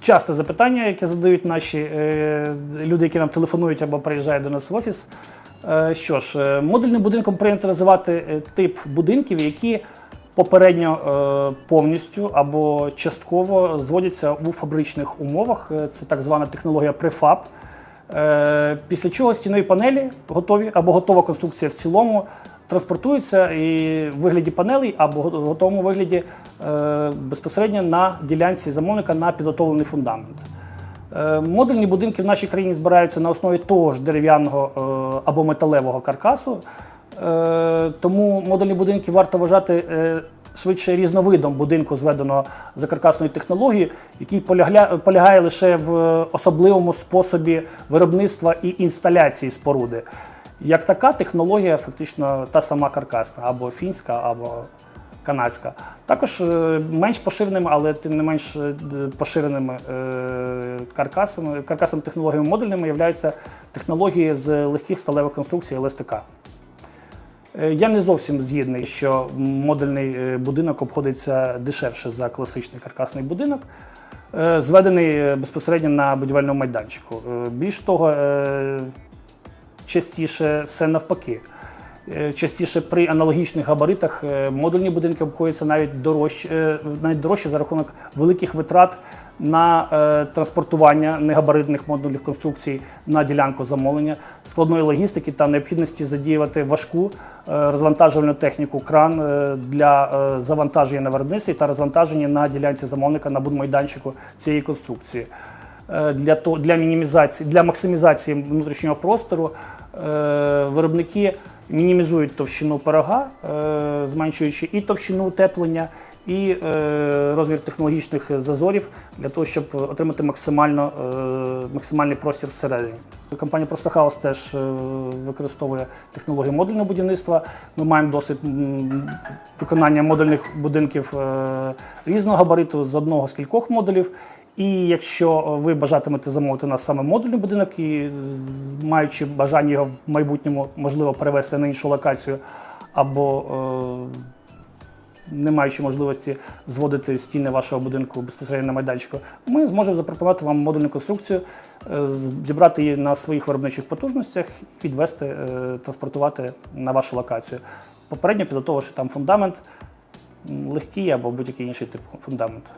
Часте запитання, яке задають наші е, люди, які нам телефонують або приїжджають до нас в офіс. Е, Що ж, е, модульним будинком прийнято називати тип будинків, які попередньо повністю або частково зводяться у фабричних умовах. Це так звана технологія префаб. Після чого стінові панелі готові або готова конструкція в цілому транспортуються і в вигляді панелей або в готовому вигляді е, безпосередньо на ділянці замовника на підготовлений фундамент. Е, Модульні будинки в нашій країні збираються на основі того ж дерев'яного е, або металевого каркасу. Тому модульні будинки варто вважати швидше різновидом будинку, зведеного за каркасною технологією, який полягає лише в особливому способі виробництва і інсталяції споруди. Як така технологія, фактично та сама каркасна, або фінська, або канадська. Також е, менш поширеними, але тим не менш е, поширеними е, каркасами, каркасами технологіями модульними являються технології з легких сталевих конструкцій ЛСТК. Я не зовсім згідний, що модульний будинок обходиться дешевше за класичний каркасний будинок, зведений безпосередньо на будівельному майданчику. Більш того, частіше все навпаки. Е, Частіше при аналогічних габаритах е, модульні будинки обходяться навіть дорожче, е, навіть дорожче за рахунок великих витрат на транспортування негабаритних модульних конструкцій на ділянку замовлення, складної логістики та необхідності задіювати важку розвантажувальну техніку, кран для завантаження на виробництві та розвантаження на ділянці замовника на будмайданчику цієї конструкції. Для, то, для, мінімізації, для максимізації внутрішнього простору виробники мінімізують товщину пирога, е, зменшуючи і товщину утеплення, і е, розмір технологічних зазорів для того, щоб отримати максимально, е, максимальний простір всередині. Компанія Простохаус теж е, використовує технологію модульного будівництва. Ми маємо досвід виконання модульних будинків е, різного габариту з одного з кількох модулів. І якщо ви бажатимете замовити у нас саме модульний будинок і маючи бажання його в майбутньому можливо перевести на іншу локацію, або е, не маючи можливості зводити стіни вашого будинку безпосередньо на майданчику, ми зможемо запропонувати вам модульну конструкцію, е, зібрати її на своїх виробничих потужностях, відвести, е, транспортувати на вашу локацію. Попередньо підготовивши там фундамент, легкий або будь-який інший тип фундаменту.